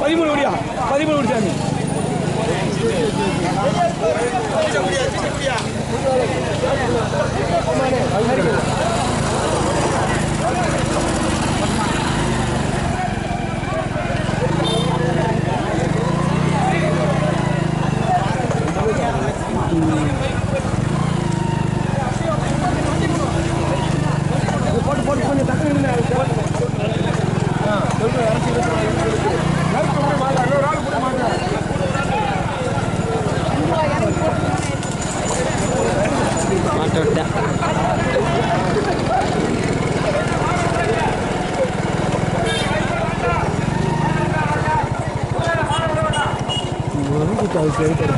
பதிமூணு முடியா? பதிமூணு முடிச்சாமி போட்டு போட்டு கொஞ்சம் டக்கு மாட்ட விட்டேன்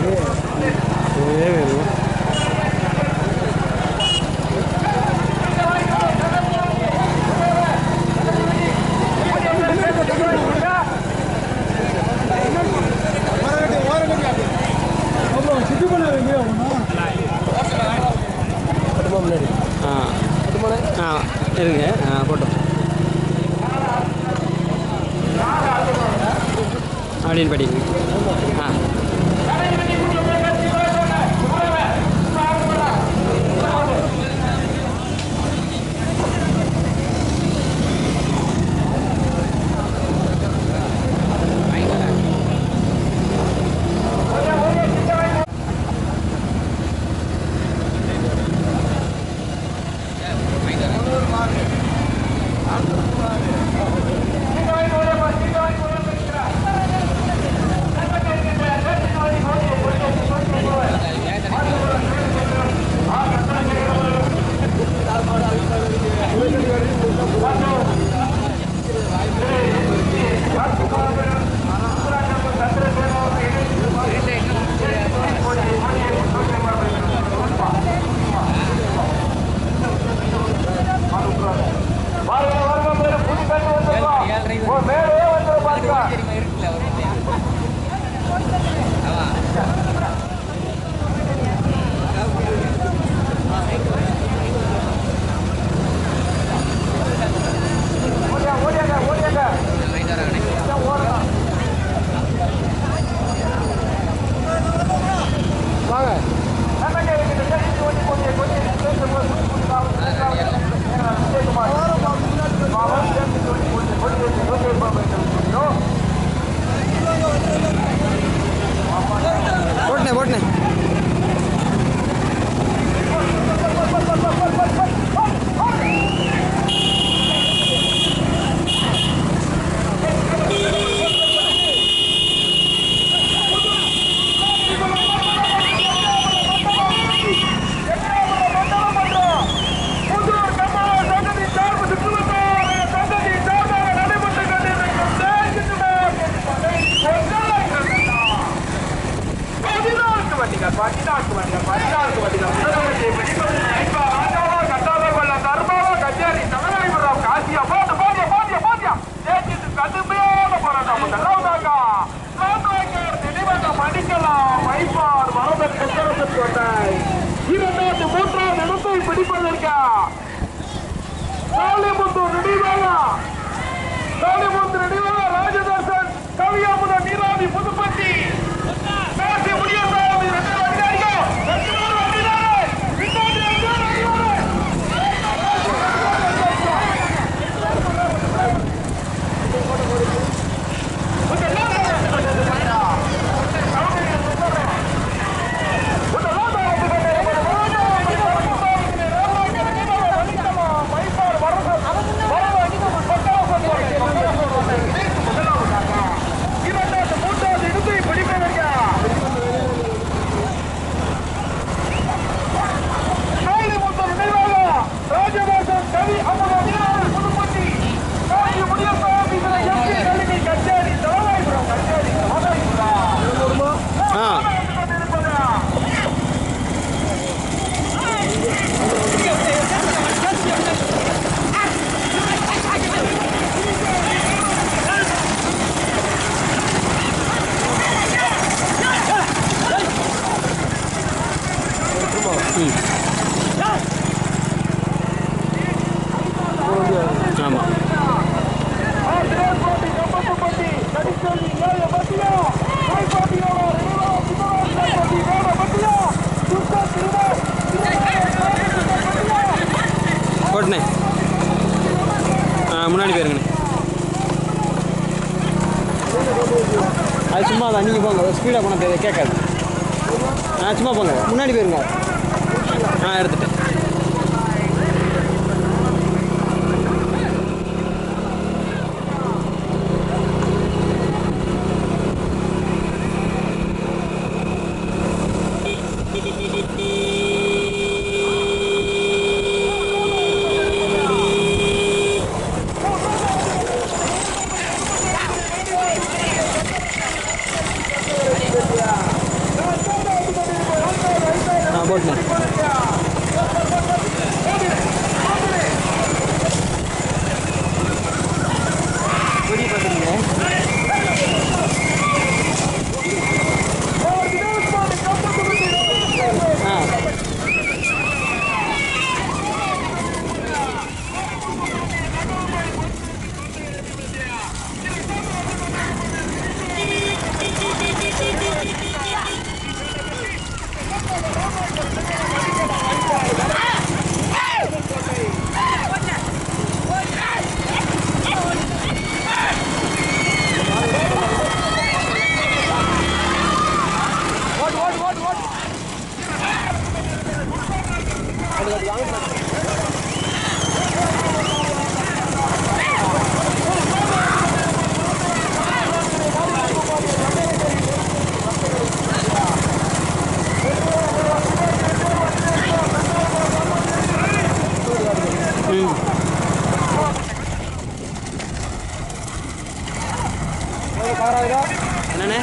என்னண்ணே?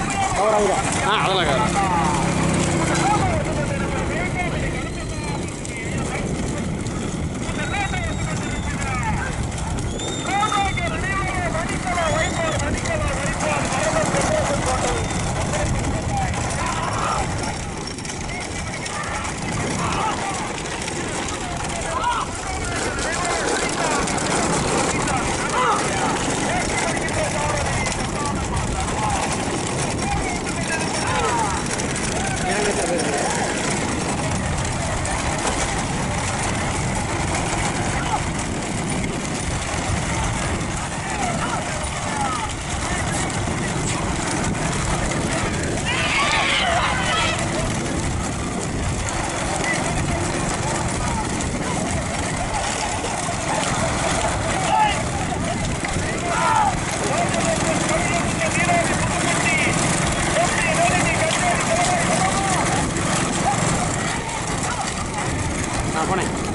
ஆ அதெல்லாம் Vamos a.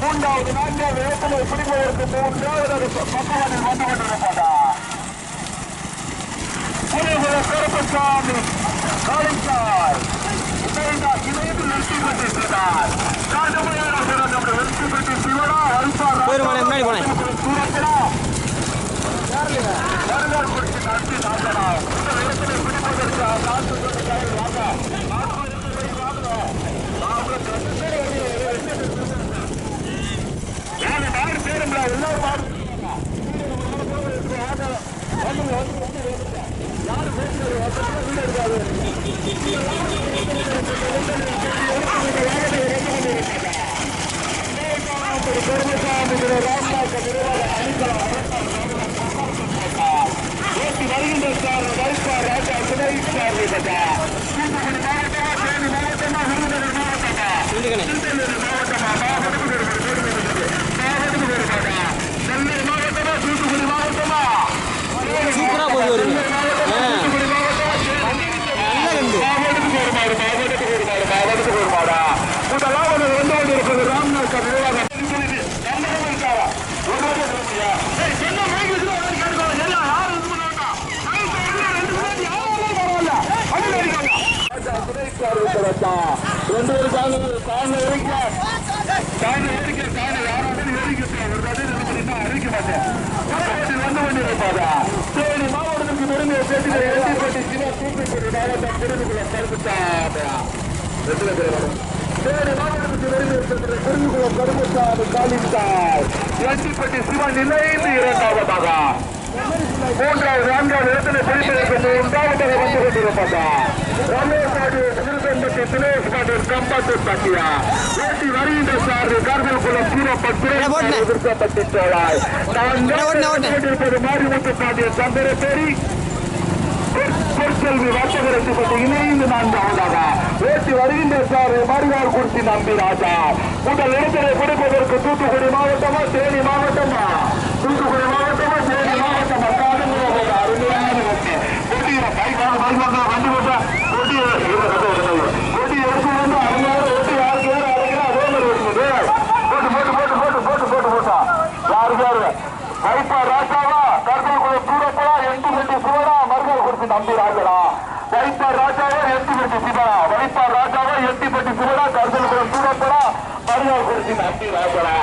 மூன்றாவது நான்காவது இடத்திலே பிடிப்பதற்கு மூன்றாவது பக்கவாதில் வந்து கொண்டிருப்பதா கருப்பசாமி காளித்தாய் இணைந்து நிறுத்தி கொண்டிருக்கிறார் காட்டுமையான சிறந்த வெற்றி பெற்று சிவனா அல்பாரா போயிரு மணி குறித்து நடத்தி நாட்டனா இந்த இடத்திலே பிடிப்பதற்கு காத்து கொண்டு வாங்க நாலு நாலு பேருங்களா எல்லாரும் மாடு ஓட்டி வருகின்ற சார் வைப்பார் ராஜா துணை சார் தூத்துக்குடி மாவட்டமா தேனி மாவட்டமா விருதுநகர் மாவட்டமா சொல்லிக்கணே திருநெல்வேலி மாவட்டமா மாவட்டத்துக்கு ஒரு மாவட்டத்துக்கு ஒரு மாவட்டமா நெல்லை மாவட்டமா தூத்துக்குடி மாவட்டமா சூப்பரா போய் வருவீங்க ஆ தூத்துக்குடி மாவட்டமா தேனி நல்ல கண்டு மாவட்டத்துக்கு ஒரு மாடு மாவட்டத்துக்கு ஒரு மாடு மாவட்டத்துக்கு ஒரு மாடா முதலாவது வந்து கொண்டிருப்பது ராம்நாத் நிர்வாகம் நல்லவங்க இருக்காரா ஒரு மாதம் சொல்லுங்க ஏய் என்ன மைக் வச்சுட்டு உடனே கேட்டுக்கோங்க எல்லாம் யாரும் இது பண்ண வேண்டாம் மைக் வச்சுட்டு ரெண்டு பேரும் யாரும் பரவாயில்ல அடி அடிக்காங்க ரெண்டு பேரும் கால கால இருக்க கால இருக்க கால யாராவது எரிக்க ஒரு தடவை நினைக்கிறீங்கன்னா அறிவிக்க மாட்டேன். போட்டி வந்து கொண்டிருப்பாரா? சரி மாவட்டத்துக்கு பெருமையை பேசுகிற எட்டிப்பட்டி சிவா தூத்துக்குடி மாவட்டம் திருக்குளம் கருப்புச்சாமியா ரெண்டு பேரும் சரி மாவட்டத்துக்கு பெருமையை பேசுகிற திருக்குளம் கருப்புச்சாமி காலிந்தாய் எட்டிப்பட்டி சிவன் நிலைந்து இரண்டாவதாக. மூன்றாவது நான்காவது இடத்துல பிடிப்பதற்கு மூன்றாவதாக வந்து கொண்டிருப்பதா ரமேஷ் பாட்டில் தினேஷ் பாட்டில் கம்பத்து பட்டியா ஓட்டி வருகின்ற சார் கார்கல் குளம் எதிர்க்கப்பட்டு சோழாய் நான் என்ன ஓட்டணும், ஓட்டணும். கொண்டிருப்பது மாரிமுத்து பாட்டிய பற்றி இணைந்து நான்காவதாக ஓட்டி வருகின்ற சார் மறுநாள் குறிச்சி நம்பி ராஜா முதல் இடத்திலே கொடுப்பதற்கு தூத்துக்குடி மாவட்டமா தேனி மாவட்டமா தூத்துக்குடி மாவட்டமா ராஜாவா எட்டு பெட்டி சிவனா கருப்பாக்குள்ள சூரப்படா மருமகள் கொடுத்து நம்பி ராஜனா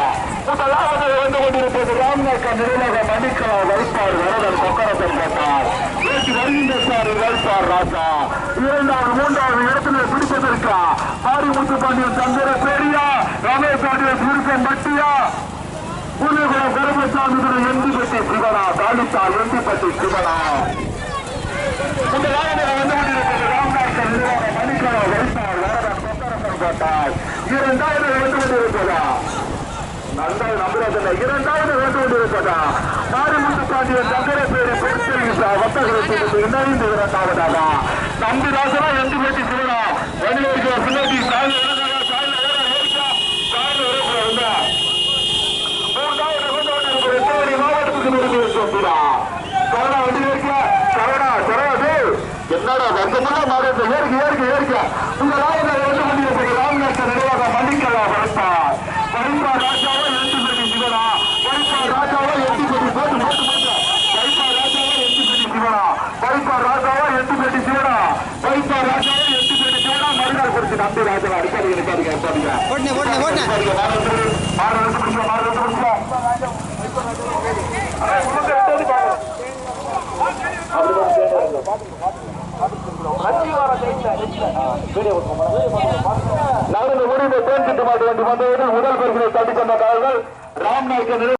முதலாவது வந்து கொண்டிருப்பது ராம்நாத் நிர்வாக மணிக்கலா வைப்பார் வரதன் கொக்கரத்தன் போட்டார் பேசி வருகின்ற சார் வைப்பார் ராஜா. இரண்டாவது மூன்றாவது இடத்துல பிடிப்பதற்கா மாரிமுத்து பாண்டியன் சந்திர பெரியா ரமேஷ் பாண்டியன் சுருக்கம் பட்டியா? புலிகுளம் கருமசாமி எந்திப்பட்டி சிவனா தாலித்தால் எந்திப்பட்டி சிவனா இந்த வாகனம் வந்து கொண்டிருப்பது ராம்நாத் நிர்வாக மணிக்கலா வைப்பார் வரதன் கொக்கரத்தன் போட்டார் இரண்டாவது வந்து கொண்டிருப்பதா? நன்றாக நம்புறதில்லை இரண்டாவது வந்து கொண்டிருப்பதா? மாரிமுத்து பாண்டியன் சங்கரப்பேரி பொருட்கள் வர்த்தகத்துக்கு இணைந்து இரண்டாவதாக நம்பி ராசனா எந்த பேட்டி சிவனா? வணிகருக்கு பின்னாடி சாயல் என்னடா வருஷமெல்லாம் மாறிட்டு ஏற்க ஏற்க ஏற்க உங்க ராமநாத வந்து கொண்டிருப்பது ராமநாத நிர்வாகம் மன்னிக்கலாம். ஓட்டுனே ஓட்டுனே ஓட்டுனே நகரில் முடிவு தேர்ச்சிட்டு மாட்டு வண்டி வந்தவர்கள் முதல் பரிசிலை தட்டி சென்ற காவல்கள் ராம்நாய்க்கு